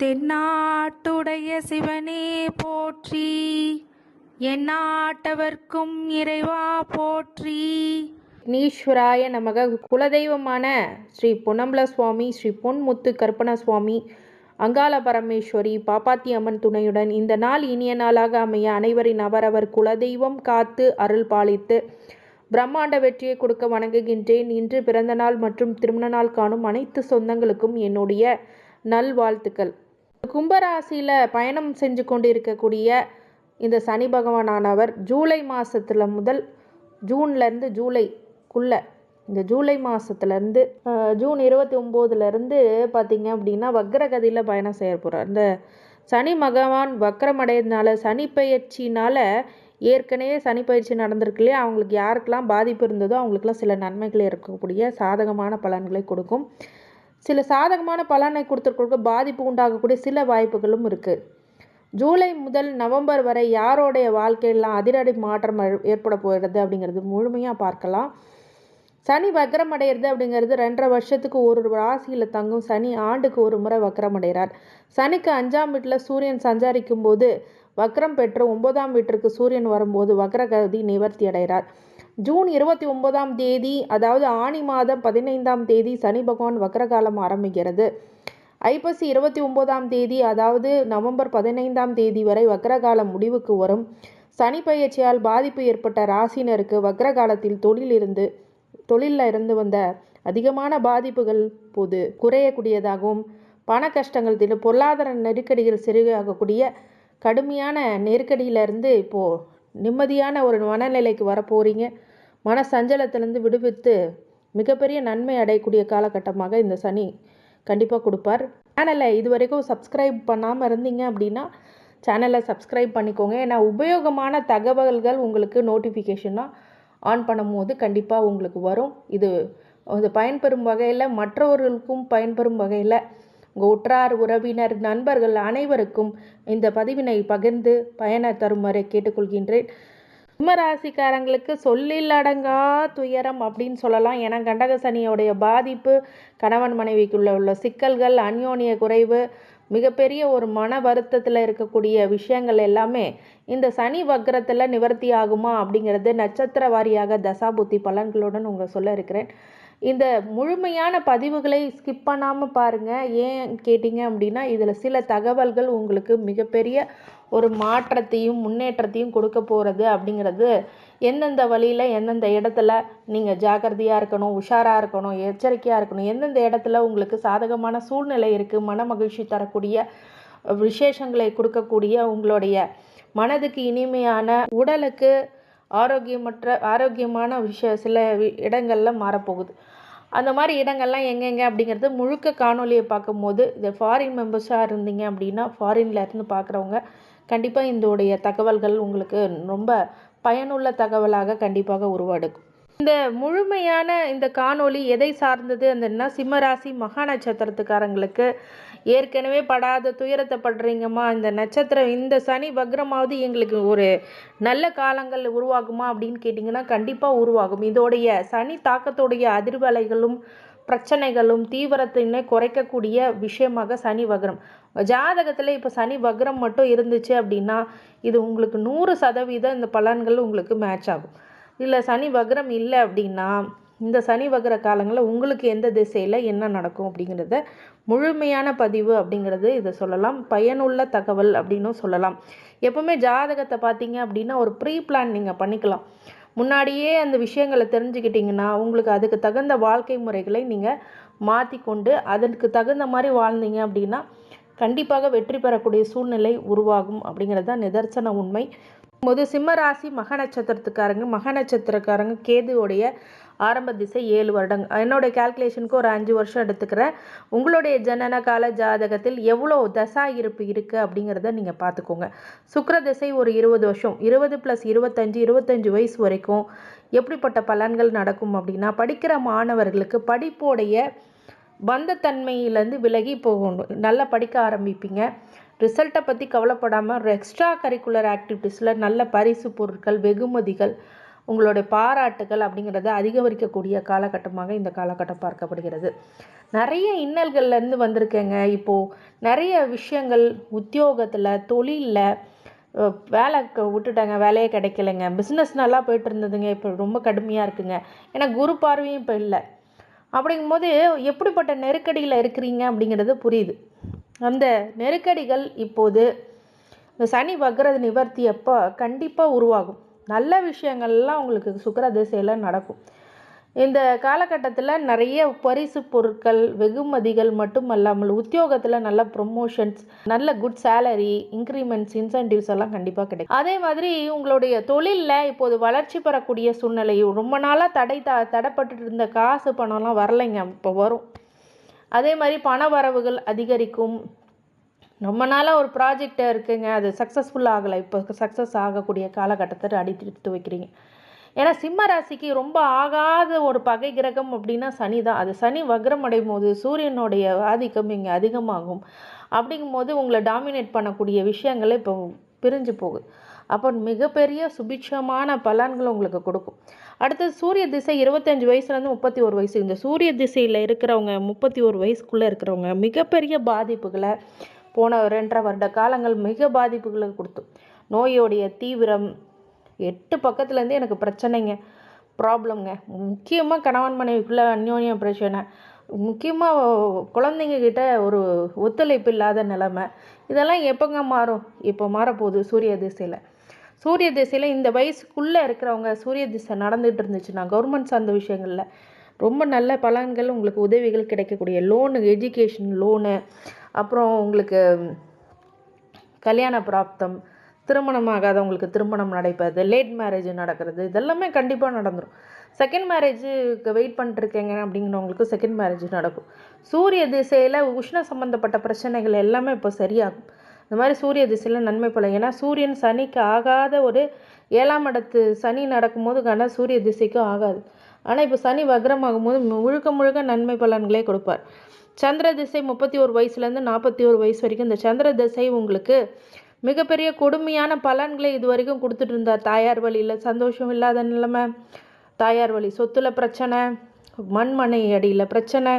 தென்னாட்டுடைய சிவனே போற்றி. எந்நாட்டவர்க்கும் இறைவா போற்றி. விக்னேஸ்வராய நமக குலதெய்வமான ஸ்ரீ பொன்னம்பல சுவாமி ஸ்ரீ பொன்முத்து கற்பன சுவாமி அங்காள பரமேஸ்வரி பாப்பாத்தி அம்மன் துணையுடன் இந்த நாள் இனிய நாளாக அமைய அனைவரின் அவரவர் குலதெய்வம் காத்து அருள் பாலித்து பிரம்மாண்ட வெற்றியை கொடுக்க வணங்குகின்றேன். இன்று பிறந்த நாள் மற்றும் திருமண நாள் காணும் அனைத்து சொந்தங்களுக்கும் என்னுடைய நல்வாழ்த்துக்கள். கும்பராசியில் பயணம் செஞ்சு கொண்டு இருக்கக்கூடிய இந்த சனி பகவானானவர் ஜூலை மாதத்தில் முதல் ஜூன்லேருந்து ஜூலைக்குள்ளே இந்த ஜூலை மாதத்துலேருந்து ஜூன் இருபத்தி ஒம்போதுலேருந்து பார்த்தீங்க அப்படின்னா வக்ரகதியில் பயணம் செய்ய போகிறார் இந்த சனி பகவான் வக்ரமடைறதுனால சனி பயிற்சினால் ஏற்கனவே சனி பயிற்சி நடந்திருக்கு இல்லையா? அவங்களுக்கு யாருக்கெல்லாம் பாதிப்பு இருந்ததோ அவங்களுக்குலாம் சில நன்மைகள் இருக்கக்கூடிய சாதகமான பலன்களை கொடுக்கும். சில சாதகமான பலனை கொடுத்துருக்க பாதிப்பு உண்டாகக்கூடிய சில வாய்ப்புகளும் இருக்குது ஜூலை முதல் நவம்பர் வரை யாரோடைய வாழ்க்கையெல்லாம் அதிரடி மாற்றம் ஏற்- ஏற்பட போகிறது அப்படிங்கிறது முழுமையாக பார்க்கலாம். சனி வக்கரம் அடையிறது அப்படிங்கிறது ரெண்டரை வருஷத்துக்கு ஒரு ராசியில் தங்கும் சனி ஆண்டுக்கு ஒரு முறை வக்கரம் அடைகிறார். சனிக்கு அஞ்சாம் வீட்டில் சூரியன் சஞ்சாரிக்கும் போது வக்கரம் பெற்று ஒன்பதாம் வீட்டிற்கு சூரியன் வரும்போது வக்ரகதி நிவர்த்தி அடைகிறார். ஜூன் இருபத்தி ஒன்பதாம் தேதி அதாவது ஆனி மாதம் பதினைந்தாம் தேதி சனி பகவான் வக்ரகாலம் ஆரம்பிக்கிறது. ஐப்பசி இருபத்தி ஒன்பதாம் தேதி அதாவது நவம்பர் பதினைந்தாம் தேதி வரை வக்ரகாலம் முடிவுக்கு வரும். சனி பயிற்சியால் பாதிப்பு ஏற்பட்ட ராசினருக்கு வக்ரகாலத்தில் தொழிலிருந்து தொழிலில் இருந்து வந்த அதிகமான பாதிப்புகள் போது குறையக்கூடியதாகவும் பண கஷ்டங்கள் தின பொருளாதார நெருக்கடிகள் சரியாகக்கூடிய கடுமையான நெருக்கடியிலிருந்து இப்போது நிம்மதியான ஒரு மனநிலைக்கு வரப்போகிறீங்க போகிறீங்க மன விடுவித்து மிகப்பெரிய நன்மை அடையக்கூடிய காலகட்டமாக இந்த சனி கண்டிப்பாக கொடுப்பார். சேனலை இது வரைக்கும் சப்ஸ்கிரைப் பண்ணாமல் இருந்தீங்க அப்படின்னா சேனலை சப்ஸ்கிரைப் பண்ணிக்கோங்க. ஏன்னா உபயோகமான தகவல்கள் உங்களுக்கு நோட்டிஃபிகேஷனாக ஆன் பண்ணும்போது கண்டிப்பாக உங்களுக்கு வரும். இது இது பயன்பெறும் வகையில் மற்றவர்களுக்கும் பயன்பெறும் வகையில் உங்கள் உற்றார் உறவினர் நண்பர்கள் அனைவருக்கும் இந்த பதிவினை பகிர்ந்து பயன தருமாறு கேட்டுக்கொள்கின்றேன். சிம்மராசிக்காரங்களுக்கு சொல்லிலடங்கா துயரம் அப்படின்னு சொல்லலாம். ஏன்னா கண்டகசனியுடைய பாதிப்பு கணவன் மனைவிக்குள்ள உள்ள சிக்கல்கள் அந்யோன்ய குறைவு மிகப்பெரிய ஒரு மன வருத்தத்தில் இருக்கக்கூடிய விஷயங்கள் எல்லாமே இந்த சனி வக்கரத்தில் நிவர்த்தி ஆகுமா அப்படிங்கிறது நட்சத்திர வாரியாக தசாபுத்தி பலன்களுடன் உங்களை சொல்ல இருக்கிறேன். இந்த முழுமையான பதிவுகளை ஸ்கிப் பண்ணாமல் பாருங்கள் ஏன் கேட்டிங்க அப்படின்னா இதில் சில தகவல்கள் உங்களுக்கு மிகப்பெரிய ஒரு மாற்றத்தையும் முன்னேற்றத்தையும் கொடுக்க போகிறது அப்படிங்கிறது எந்தெந்த வழியில் எந்தெந்த இடத்துல நீங்கள் ஜாக்கிரதையாக இருக்கணும் உஷாராக இருக்கணும் எச்சரிக்கையாக இருக்கணும் எந்தெந்த இடத்துல உங்களுக்கு சாதகமான சூழ்நிலை இருக்குது மன மகிழ்ச்சி தரக்கூடிய விசேஷங்களை கொடுக்கக்கூடிய உங்களுடைய மனதுக்கு இனிமையான உடலுக்கு ஆரோக்கியமற்ற ஆரோக்கியமான விஷய சில இடங்களில் மாறப்போகுது. அந்த மாதிரி இடங்கள்லாம் எங்கெங்க அப்படிங்கிறது முழுக்க காணொலியை பார்க்கும்போது இந்த ஃபாரின் மெம்பர்ஸாக இருந்தீங்க அப்படின்னா ஃபாரின்ல இருந்து பார்க்குறவங்க கண்டிப்பாக இதோடைய தகவல்கள் உங்களுக்கு ரொம்ப பயனுள்ள தகவலாக கண்டிப்பாக உருவாடுக்கும் இந்த முழுமையான இந்த காணொளி எதை சார்ந்தது அந்த சிம்மராசி மகா நட்சத்திரத்துக்காரங்களுக்கு ஏற்கனவே படாத துயரத்தை படுறீங்கம்மா. இந்த நட்சத்திரம் இந்த சனி வக்ரமாவது எங்களுக்கு ஒரு நல்ல காலங்கள் உருவாகுமா அப்படின்னு கேட்டிங்கன்னா கண்டிப்பாக உருவாகும். இதோடைய சனி தாக்கத்துடைய அதிர்வலைகளும் பிரச்சனைகளும் தீவிரத்தினை குறைக்கக்கூடிய விஷயமாக சனி வக்ரம். ஜாதகத்தில் இப்போ சனி வக்ரம் மட்டும் இருந்துச்சு அப்படின்னா இது உங்களுக்கு நூறு சதவீதம் இந்த பலன்கள் உங்களுக்கு மேட்ச் ஆகும். இல்லை சனி வக்ரம் இல்லை அப்படின்னா இந்த சனி வகர காலங்களில் உங்களுக்கு எந்த திசையில் என்ன நடக்கும் அப்படிங்கிறத முழுமையான பதிவு அப்படிங்கிறது இதை சொல்லலாம். பயனுள்ள தகவல் அப்படின்னும் சொல்லலாம். எப்போவுமே ஜாதகத்தை பார்த்தீங்க அப்படின்னா ஒரு ப்ரீ பிளான் நீங்கள் பண்ணிக்கலாம். முன்னாடியே அந்த விஷயங்களை தெரிஞ்சுக்கிட்டிங்கன்னா உங்களுக்கு அதுக்கு தகுந்த வாழ்க்கை முறைகளை நீங்கள் மாற்றிக்கொண்டு அதற்கு தகுந்த மாதிரி வாழ்ந்தீங்க அப்படின்னா கண்டிப்பாக வெற்றி பெறக்கூடிய சூழ்நிலை உருவாகும் அப்படிங்கிறது தான் நிதர்சன உண்மை. போது சிம்மராசி மக நட்சத்திரத்துக்காரங்க மக நட்சத்திரக்காரங்க கேதுவோடைய ஆரம்ப திசை ஏழு வருடம் என்னோட கால்குலேஷனுக்கு ஒரு அஞ்சு வருஷம் எடுத்துக்கிறேன். உங்களுடைய ஜனன கால ஜாதகத்தில் எவ்வளோ தசா இருப்பு இருக்குது அப்படிங்கிறத நீங்கள் பார்த்துக்கோங்க. சுக்கர திசை ஒரு இருபது வருஷம். இருபது ப்ளஸ் இருபத்தஞ்சு இருபத்தஞ்சு வயசு வரைக்கும் எப்படிப்பட்ட பலன்கள் நடக்கும் அப்படின்னா படிக்கிற மாணவர்களுக்கு படிப்போடைய பந்தத்தன்மையிலேருந்து விலகி போகணும். நல்லா படிக்க ஆரம்பிப்பீங்க. ரிசல்ட்டை பற்றி கவலைப்படாமல் ஒரு எக்ஸ்ட்ரா கரிக்குலர் ஆக்டிவிட்டீஸில் நல்ல பரிசு பொருட்கள் வெகுமதிகள் உங்களுடைய பாராட்டுகள் அப்படிங்கிறத அதிகரிக்கக்கூடிய காலகட்டமாக இந்த காலகட்டம் பார்க்கப்படுகிறது. நிறைய இன்னல்கள்லேருந்து வந்திருக்கேங்க. இப்போது நிறைய விஷயங்கள் உத்தியோகத்தில் தொழிலில் வேலை க- விட்டுட்டாங்க. வேலையே கிடைக்கலைங்க. பிஸ்னஸ் நல்லா போயிட்டு இருந்ததுங்க. இப்போ ரொம்ப கடுமையாக இருக்குங்க. ஏன்னா குரு பார்வையும் இப்போ இல்லை. அப்படிங்கும்போது எப்படிப்பட்ட நெருக்கடியில் இருக்கிறீங்க அப்படிங்கிறது புரியுது. அந்த நெருக்கடிகள் இப்போது சனி வக்ரத நிவர்த்தி அப்போ கண்டிப்பாக உருவாகும். நல்ல விஷயங்கள்லாம் உங்களுக்கு சுக்கர திசையில் நடக்கும். இந்த காலகட்டத்தில் நிறைய பரிசு பொருட்கள் வெகுமதிகள் மட்டும் அல்லாமல் உத்தியோகத்தில் நல்ல ப்ரொமோஷன்ஸ் நல்ல குட் சேலரி இன்க்ரிமெண்ட்ஸ் இன்சென்டிவ்ஸ் எல்லாம் கண்டிப்பாக கிடைக்கும். அதே மாதிரி உங்களுடைய தொழிலில் இப்போது வளர்ச்சி பெறக்கூடிய சூழ்நிலை ரொம்ப நாளாக தடை த தடைப்பட்டு இருந்த காசு பணம்லாம் வரலைங்க இப்போ வரும். அதே மாதிரி பண வரவுகள் அதிகரிக்கும். ரொம்ப நாளாக ஒரு ப்ராஜெக்ட் இருக்குங்க. அது சக்ஸஸ்ஃபுல் ஆகலை. இப்போ சக்ஸஸ் ஆகக்கூடிய காலகட்டத்தை அடித்து வைக்கிறீங்க. ஏன்னா சிம்ம ராசிக்கு ரொம்ப ஆகாத ஒரு பகை கிரகம் அப்படின்னா சனி தான். அது சனி வக்ரம் அடையும் போது சூரியனுடைய ஆதிக்கம் இங்கே அதிகமாகும். அப்படிங்கும்போது உங்களை டாமினேட் பண்ணக்கூடிய விஷயங்களே இப்போ பிரிஞ்சு போகுது. அப்போ மிகப்பெரிய சுபிட்சமான பலன்கள் உங்களுக்கு கொடுக்கும். அடுத்தது சூரிய திசை இருபத்தஞ்சு வயசுலேருந்து முப்பத்தி ஒரு வயசு. இந்த சூரிய திசையில் இருக்கிறவங்க முப்பத்தி ஒரு வயசுக்குள்ளே இருக்கிறவங்க மிகப்பெரிய பாதிப்புகளை போன ரெண்டரை வருட காலங்கள் மிக பாதிப்புகளை கொடுத்து நோயோடைய தீவிரம் எட்டு பக்கத்துலேருந்து எனக்கு பிரச்சனைங்க ப்ராப்ளம்ங்க. முக்கியமாக கணவன் மனைவிக்குள்ளே அந்யோன்யம் பிரச்சனை. முக்கியமாக குழந்தைங்கக்கிட்ட ஒரு ஒத்துழைப்பு இல்லாத நிலைமை. இதெல்லாம் எப்போங்க மாறும்? இப்போ மாறப்போகுது சூரிய திசையில். சூரிய திசையில் இந்த வயசுக்குள்ளே இருக்கிறவங்க சூரிய திசை நடந்துகிட்டு இருந்துச்சுன்னா கவர்மெண்ட் சார்ந்த விஷயங்களில் ரொம்ப நல்ல பலன்கள் உங்களுக்கு உதவிகள் கிடைக்கக்கூடிய லோனு எஜுகேஷன் லோனு அப்புறம் உங்களுக்கு கல்யாண பிராப்தம் திருமணம் ஆகாதவங்களுக்கு திருமணம் நடைப்பது லேட் மேரேஜ் நடக்கிறது இதெல்லாமே கண்டிப்பாக நடந்துடும் செகண்ட் மேரேஜுக்கு வெயிட் பண்ணிட்டுருக்கேங்க அப்படிங்கிறவங்களுக்கு செகண்ட் மேரேஜ் நடக்கும். சூரிய திசையில் உஷ்ண சம்மந்தப்பட்ட பிரச்சனைகள் எல்லாமே இப்போ சரியாகும். இந்த மாதிரி சூரிய திசையில் நன்மை பலன் ஏன்னா சூரியன் சனிக்கு ஆகாத ஒரு ஏழாம் இடத்து சனி நடக்கும்போது கன சூரிய திசைக்கும் ஆகாது. ஆனால் இப்போ சனி வக்ரமாகும் போது முழுக்க முழுக்க நன்மை பலன்களே கொடுப்பார். சந்திர திசை முப்பத்தி ஒரு வயசுலேருந்து நாற்பத்தி ஒரு வயசு வரைக்கும். இந்த சந்திர திசை உங்களுக்கு மிகப்பெரிய கொடுமையான பலன்களை இது வரைக்கும் கொடுத்துட்டு இருந்தார். தாயார் வழியில் சந்தோஷம் இல்லாத நிலைமை. தாயார் வழி சொத்துல பிரச்சனை மண்மனை அடியில் பிரச்சனை.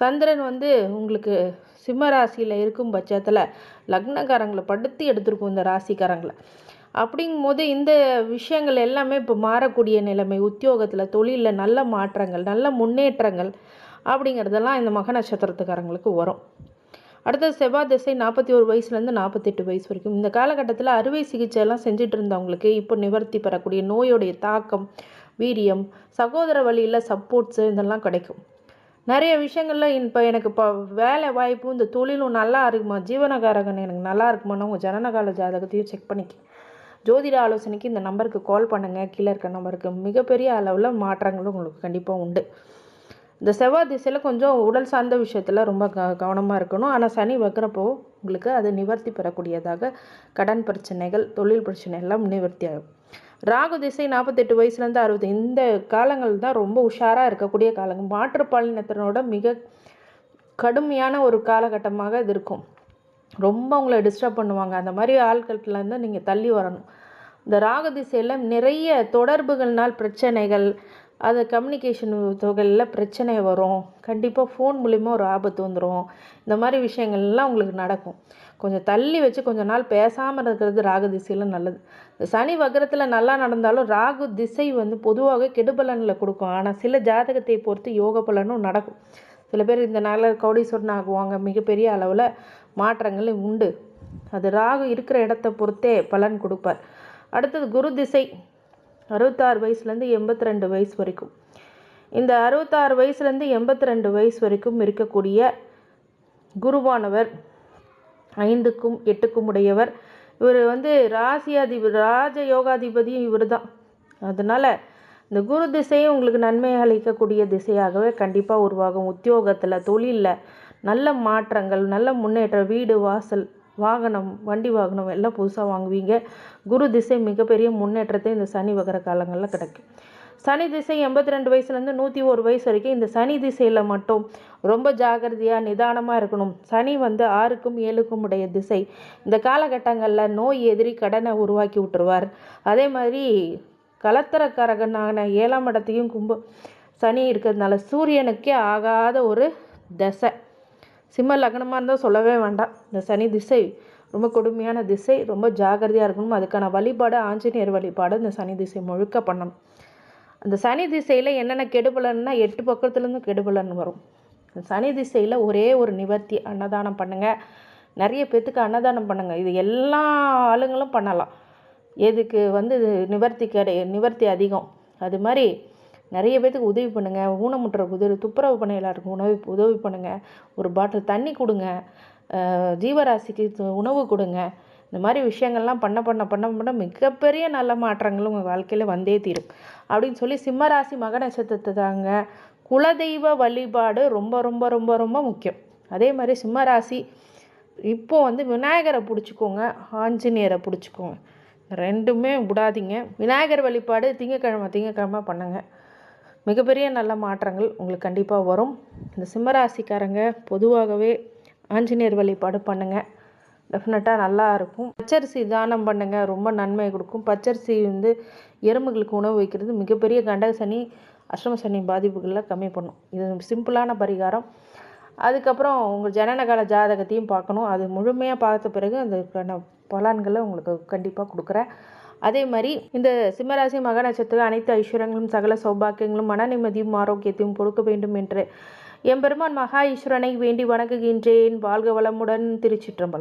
சந்திரன் வந்து உங்களுக்கு சிம்ம ராசியில் இருக்கும் பட்சத்தில் லக்னக்காரங்களை படுத்தி எடுத்திருக்கும் இந்த ராசிக்காரங்களை. அப்படிங்கும் போது இந்த விஷயங்கள் எல்லாமே இப்போ மாறக்கூடிய நிலைமை. உத்தியோகத்தில் தொழிலில் நல்ல மாற்றங்கள் நல்ல முன்னேற்றங்கள். அப்படிங்கிறதெல்லாம் இந்த மக நட்சத்திரத்துக்காரங்களுக்கு வரும். அடுத்தது செவ்வாய் திசை நாற்பத்தி ஒரு வயசுலேருந்து நாற்பத்தெட்டு வயசு வரைக்கும். இந்த காலகட்டத்தில் அறுவை சிகிச்சை எல்லாம் செஞ்சுட்டு இருந்தவங்களுக்கு இப்போ நிவர்த்தி பெறக்கூடிய நோயுடைய தாக்கம் வீரியம் சகோதர வழியில் சப்போர்ட்ஸு இதெல்லாம் கிடைக்கும். நிறைய விஷயங்களில் இப்போ எனக்கு இப்போ வேலை வாய்ப்பும் இந்த தொழிலும் நல்லா இருக்குமா ஜீவனகாரகன் எனக்கு நல்லா இருக்குமான்னு உங்கள் ஜனனகால ஜாதகத்தையும் செக் பண்ணிக்க ஜோதிட ஆலோசனைக்கு இந்த நம்பருக்கு கால் பண்ணுங்கள் கீழே இருக்க நம்பருக்கு மிகப்பெரிய அளவில் மாற்றங்களும் உங்களுக்கு கண்டிப்பாக உண்டு. இந்த செவ்வாய் திசையில் கொஞ்சம் உடல் சார்ந்த விஷயத்தில் ரொம்ப க கவனமாக இருக்கணும். ஆனால் சனி வைக்கிறப்போ உங்களுக்கு அது நிவர்த்தி பெறக்கூடியதாக கடன் பிரச்சனைகள் தொழில் பிரச்சனை எல்லாம் நிவர்த்தி ஆகும். ராகு திசை நாற்பத்தெட்டு வயசுலேருந்து அறுபது. இந்த காலங்கள் தான் ரொம்ப உஷாராக இருக்கக்கூடிய காலங்கள். மாற்றுப்பாலினத்தினோட மிக கடுமையான ஒரு காலகட்டமாக இது இருக்கும். ரொம்ப உங்களை டிஸ்டர்ப் பண்ணுவாங்க. அந்த மாதிரி ஆட்கள்லேருந்து நீங்கள் தள்ளி வரணும். இந்த ராகு திசையில் நிறைய தொடர்புகள்னால் பிரச்சனைகள் அது கம்யூனிகேஷன் தொகையில் பிரச்சனை வரும். கண்டிப்பாக ஃபோன் மூலிமா ஒரு ஆபத்து வந்துடும் இந்த மாதிரி விஷயங்கள்லாம் உங்களுக்கு நடக்கும். கொஞ்சம் தள்ளி வச்சு கொஞ்ச நாள் பேசாமல் இருக்கிறது ராகு திசையில் நல்லது. இந்த சனி வக்கரத்தில் நல்லா நடந்தாலும் ராகு திசை வந்து பொதுவாக கெடுபலனில் கொடுக்கும். ஆனால் சில ஜாதகத்தை பொறுத்து யோக பலனும் நடக்கும். சில பேர் இந்த நாளில் கோடீஸ்வரன் ஆகுவாங்க. மிகப்பெரிய அளவில் மாற்றங்கள் உண்டு. அது ராகு இருக்கிற இடத்த பொறுத்தே பலன் கொடுப்பார். அடுத்தது குரு திசை. அறுபத்தாறு வயசுலேருந்து எண்பத்தி ரெண்டு வயசு வரைக்கும். இந்த அறுபத்தாறு வயசுலேருந்து எண்பத்தி ரெண்டு வயசு வரைக்கும் இருக்கக்கூடிய குருவானவர் ஐந்துக்கும் எட்டுக்கும் உடையவர். இவர் வந்து ராசியாதிபதி ராஜ யோகாதிபதியும் இவர் தான். அதனால் இந்த குரு திசையும் உங்களுக்கு நன்மை அளிக்கக்கூடிய திசையாகவே கண்டிப்பாக உருவாகும். உத்தியோகத்தில் தொழிலில் நல்ல மாற்றங்கள் நல்ல முன்னேற்றம் வீடு வாசல் வாகனம் வண்டி வாகனம் எல்லாம் புதுசாக வாங்குவீங்க. குரு திசை மிகப்பெரிய முன்னேற்றத்தை இந்த சனி வகர காலங்களில் கிடைக்கும் சனி திசை எண்பத்தி ரெண்டு வயசுலேருந்து நூற்றி ஒரு வயசு வரைக்கும் இந்த சனி திசையில் மட்டும் ரொம்ப ஜாகிரதையாக நிதானமாக இருக்கணும். சனி வந்து ஆறுக்கும் ஏழுக்கும் உடைய திசை. இந்த காலகட்டங்களில் நோய் எதிரி கடனை உருவாக்கி விட்டுருவார். அதே மாதிரி கலத்தரக்காரகனான ஏழாம் இடத்தையும் கும்ப சனி இருக்கிறதுனால சூரியனுக்கே ஆகாத ஒரு தசை. சிம்ம லக்னமாக இருந்தால் சொல்லவே வேண்டாம். இந்த சனி திசை ரொம்ப கொடுமையான திசை ரொம்ப ஜாக்கிரதையாக இருக்கணும். அதுக்கான வழிபாடு ஆஞ்சநேயர் வழிபாடு இந்த சனி திசை முழுக்க பண்ணணும். அந்த சனி திசையில் என்னென்ன கெடுபலன்னா எட்டு பக்கத்துலேருந்து கெடுபலன் வரும். இந்த சனி திசையில் ஒரே ஒரு நிவர்த்தி அன்னதானம் பண்ணுங்கள் நிறைய பேர்த்துக்கு அன்னதானம் பண்ணுங்கள் இது எல்லா ஆளுங்களும் பண்ணலாம். எதுக்கு வந்து நிவர்த்தி கிடை நிவர்த்தி அதிகம். அது மாதிரி நிறைய பேத்துக்கு உதவி பண்ணுங்கள் ஊனமுற்ற உதவி துப்புரவு பண்ண எல்லாருக்கும் உணவு உதவி பண்ணுங்கள் ஒரு பாட்டில் தண்ணி கொடுங்க. ஜீவராசிக்கு உணவு கொடுங்க. இந்த மாதிரி விஷயங்கள்லாம் பண்ண பண்ண பண்ண பண்ண மிகப்பெரிய நல்ல மாற்றங்கள் உங்கள் வாழ்க்கையில் வந்தே தீரும். அப்படின்னு சொல்லி சிம்மராசி மக நட்சத்திரத்தை தாங்க குலதெய்வ வழிபாடு ரொம்ப ரொம்ப ரொம்ப ரொம்ப முக்கியம். அதே மாதிரி சிம்மராசி இப்போ வந்து விநாயகரை பிடிச்சிக்கோங்க. ஆஞ்சநேயரை பிடிச்சிக்கோங்க. ரெண்டுமே விடாதீங்க. விநாயகர் வழிபாடு திங்கக்கிழமை திங்கக்கிழமை பண்ணுங்க. மிகப்பெரிய நல்ல மாற்றங்கள் உங்களுக்கு கண்டிப்பாக வரும். இந்த சிம்மராசிக்காரங்க பொதுவாகவே ஆஞ்சநேயர் வழிபாடு பண்ணுங்கள் டெஃபினட்டாக நல்லா இருக்கும். பச்சரிசி தானம் பண்ணுங்கள் ரொம்ப நன்மை கொடுக்கும். பச்சரிசி வந்து எறும்புகளுக்கு உணவு வைக்கிறது மிகப்பெரிய கண்டக சனி அஷ்டம சனி பாதிப்புகளில் கம்மி பண்ணும். இது சிம்பிளான பரிகாரம். அதுக்கப்புறம் உங்கள் ஜனனகால ஜாதகத்தையும் பார்க்கணும். அது முழுமையாக பார்த்த பிறகு அதுக்கான பலன்களை உங்களுக்கு கண்டிப்பாக கொடுக்குறேன். அதே மாதிரி இந்த சிம்மராசி மக நட்சத்திரம் அனைத்து ஐஸ்வரங்களும் சகல சௌபாக்கியங்களும் மன நிம்மதியும் ஆரோக்கியத்தையும் கொடுக்க வேண்டும் என்று எம்பெருமான் மகா ஈஸ்வரனை வேண்டி வணங்குகின்றேன். வாழ்க வளமுடன் திருச்சிற்றம்பலம்.